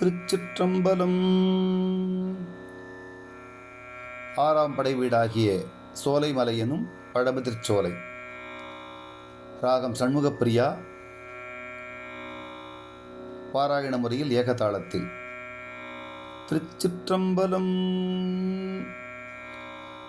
திருச்சிற்றம்பலம். ஆறாம் படை வீடாகிய சோலைமலை எனும் பழமுதிர்ச்சோலை ராகம் சண்முகப்பிரியா. பாராயண முறையில் ஏகதாளத்தில். திருச்சிற்றம்பலம்.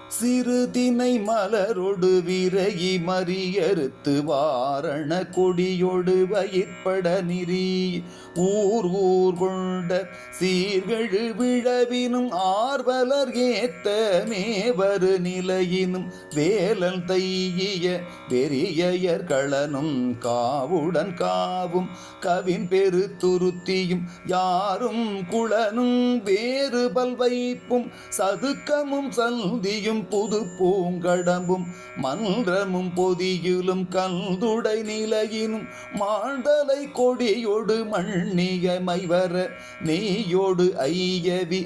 சிறுதினை மலரொடு விரகி மறியறுத்து வாரண கொடியொடு வயிற்பட நிறி. ஊர் ஊர் கொண்ட சீர்கழு விழவினும் ஆர்வலர் ஏத்த மேவரு நிலையினும் வேலன் தையிய வெறியர் களனும் காவுடன் காவும். கவின் பெரு துருத்தியும் யாரும் குளனும் வேறு பல்வைப்பும் சதுக்கமும் சந்தியும் புது பூங்கடம்பும் மன்றமும் பொதியிலும் கல்துடை நிலையினும் மாண்டலை கொடியோடு மண்ணிய மைவர நீயோடு ஐயவி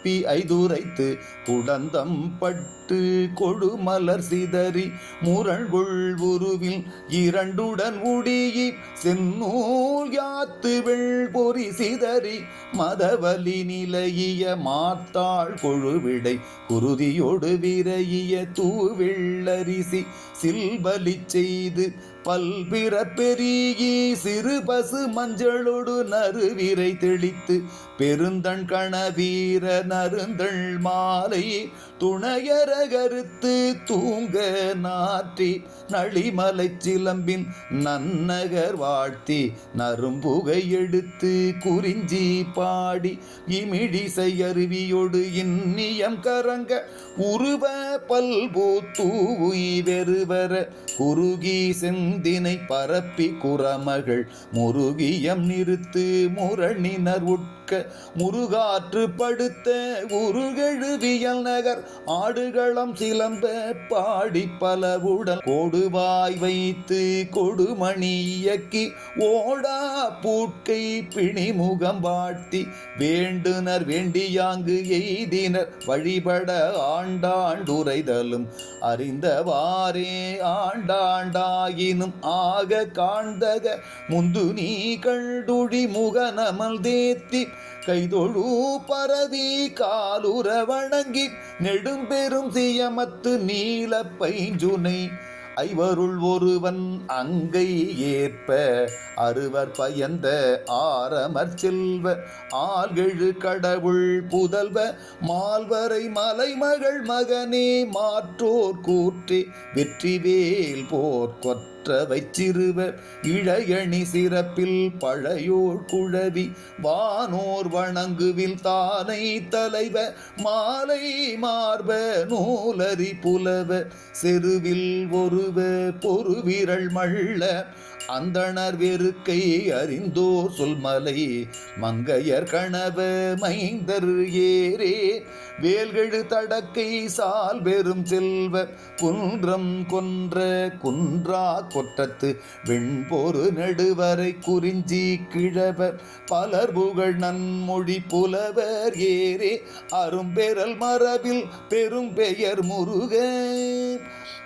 அப்பி ஐதுரைத்து குடந்தம் பட்டு கொழுமலர் சிதறி முரண்குள் உருவில் இரண்டுடன் உடியி செந்நூல் யாத்து வெள்பொறி சிதறி மதவலி நிலையிய மாத்தாள் கொழுவிடை குருதியோடு விரைய தூவெள்ளரிசி சில்வலி செய்து பல்பிற பெருகி சிறு பசு மஞ்சளோடு நறுவிரை தெளித்து பெருந்தண் கணவீர நருந்தள் மாலை துணையர கருத்து தூங்க நாற்றி நளிமலை சிலம்பின் நன்னகர் வாழ்த்தி நரும்புகை எடுத்து குறிஞ்சி பாடி இமிழிசை அருவியோடு இன்னியம் கரங்க உருவ பல்பூ தூவி வெறுவர குறுகி முந்தினை பரப்பி குறமகள் முருகியம் நிறுத்து முரணினர் உட்க முருகாற்று படுத்த. உருகெழுவியல் நகர் ஆடுகளம் சிலம்ப. பாடி பலவுடன் கொடுவாய் வைத்து கொடுமணி இயக்கி. ஓடா பூட்கை பிணிமுகம் வாழ்த்தி. வேண்டுனர் வேண்டியாங்கு எய்தினர். வழிபட ஆண்டாண்டுரைதலும் அறிந்தவாறே. ஆண்டாண்டாயினும் ஆக காண்தக முந்து நீ கண்டுழி முகநமல் தேத்தி. கைதொழு பரதி காலுற வணங்கி நெடும்பெரும் சியமத்து நீல பைஞ்சுனை. ஐவருள் ஒருவன் அங்கை ஏற்ப அறுவர் பயந்த ஆரமர் செல்வ. ஆள்கெழு கடவுள் புதல்வ மால்வரை மலைமகள் மகனே மாற்றோர் கூற்றி வெற்றிவேல் போர் கொற்றவை சிறுவ இழையணி சிறப்பில் பழையோர் குழவி வானோர் வணங்குவில் தானை தலைவ மாலை மார்ப நூலரி புலவ செருவில் ஒருவ பொறுவிரல் மள்ள அந்தணர் வெறுக்கை அறிந்தோர் சொல்மலை மங்கையர் கணவ மைந்தர் ஏரே வேல்கெழு தடக்கை சால் பெரும் செல்வ குன்றம் கொன்ற குன்றா கொற்றத்து. வெண்பொரு நெடுவரை குறிஞ்சி கிழவர் பலர் புகழ் நன்மொழி புலவர் ஏரே அரும்பெறல் மரபில் பெரும் பெயர் முருக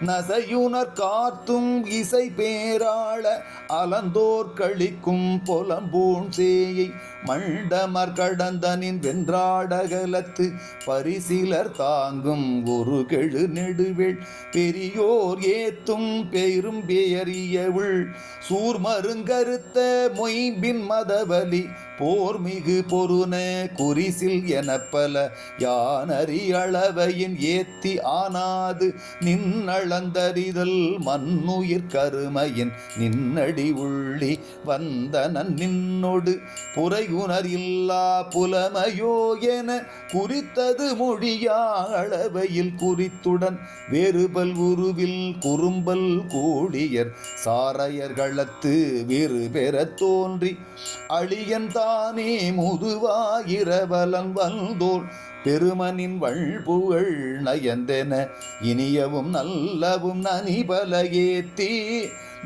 நசையுனர் காத்தும் இசை பேராள அலந்தோர் கழிக்கும் பொலம்பூன் சேயை மண்டமர் கடந்தனின் வென்றாடகலத்து பரிசிலர் தாங்கும் ஒரு கெழு நெடுவேள். பெரியோர் ஏத்தும் பெரும் பெயரியவுள் சூர்மருங்கருத்த மொய்பின் மதவலி போர் மிகு பொருன குறிசில் எனப்பல யானறி அளவையின் ஏத்தி ஆனாது நின்னளந்தறிதல் மண்ணுயிர் கருமையின் நின் நின்னடி உள்ளி வந்தனன் நின்னொடு புரையுணர் இல்லா புலமையோ என குறித்தது மொழியா அளவையில் குறித்துடன் வேறுபல் உருவில் குறும்பல் கூடியர் சாரையர்களத்து வேறு பெற தோன்றி அழியன் தானே முதுவாயிரவலன் வந்தோள் பெருமனின் வள்புகழ் நயந்தென இனியவும் நல்லவும் நனிபல ஏத்தி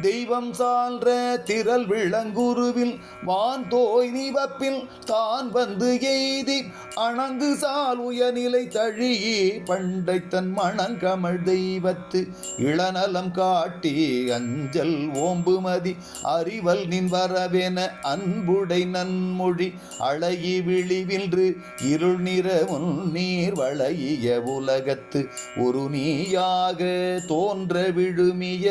தெய்வம் சால்ற திரள் விளங்குருவில் வான் தோய் நிவப்பில் தான் வந்து எய்தி அணங்கு சால் உயர்நிலை தழியே பண்டை தன் மணங்கமழ் தெய்வத்து இளநலம் காட்டி அஞ்சல் ஓம்புமதி அறிவல் நின் வரவென அன்புடை நன்மொழி அழகி விழிவின்று இருள் நிற நீர் வளைய உலகத்து ஒரு நீயாக தோன்ற விழுமிய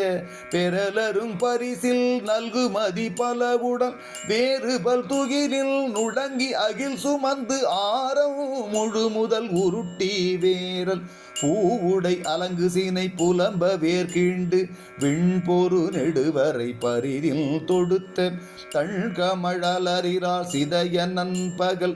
தரும் பரிசில் நல்குமதி பலவுடன் வேறு பல் துகிலில் நுழங்கி அகில் சுமந்து ஆரம் முழு முதல் உருட்டி வேரல் பூவுடை அலங்கு சீனை புலம்ப வேர்கீண்டு விண்பொரு நெடுவரை பரிதில் தொடுத்த தழ்கமழலறிறார் சிதைய நண்பகல்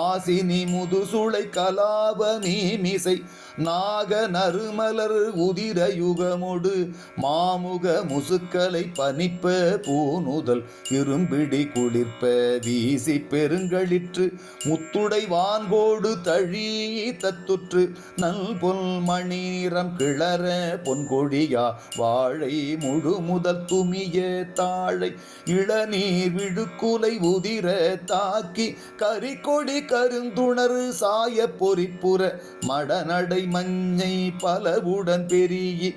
ஆசினி முதுசுளை கலாப மீமிசை நாக நறுமலர் உதிர யுகமொடு மாமுக முசுக்களை பனிப்ப பூனுதல் இரும்பிடி குளிர்ப்ப வீசி பெருங்களிற்று முத்துடை வான்கோடு தழி தத்துற்று. நல் பொன் மணி நிறம் கிளற பொன்கொழியா வாழை முழு முதல் துமிய தாழை இளநீர் விழுக்குலை உதிர தாக்கி கரிக்கொடி கருந்துணரு சாய பொறிப்புற மடநடை மஞ்சை பலவுடன் பெரிய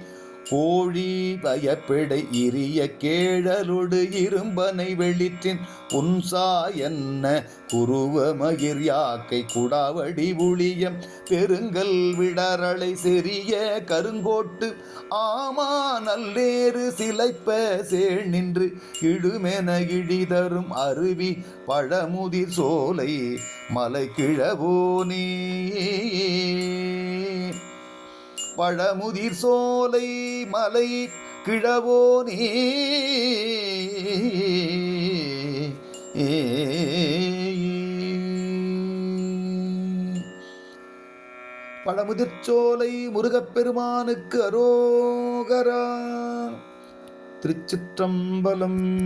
கோழி பயப்பிடை இரிய கேழலொடு இரும்பனை வெளிற்றின் உன்சா என்ன குருவ மகிர் யாக்கை குடாவடி உளியம் பெருங்கல் விடரளை செறிய கருங்கோட்டு ஆமா நல்லேறு சிலைப்ப சேள் நின்று இடுமென இழிதரும் அருவி பழமுதிர் சோலை மலை கிழவோனே பழமுதிர் சோலை மலை கிழவோ கிழவோனே பழமுதிர்ச்சோலை முருகப்பெருமானுக்கு அரோகரா. திருச்சிற்றம்பலம்.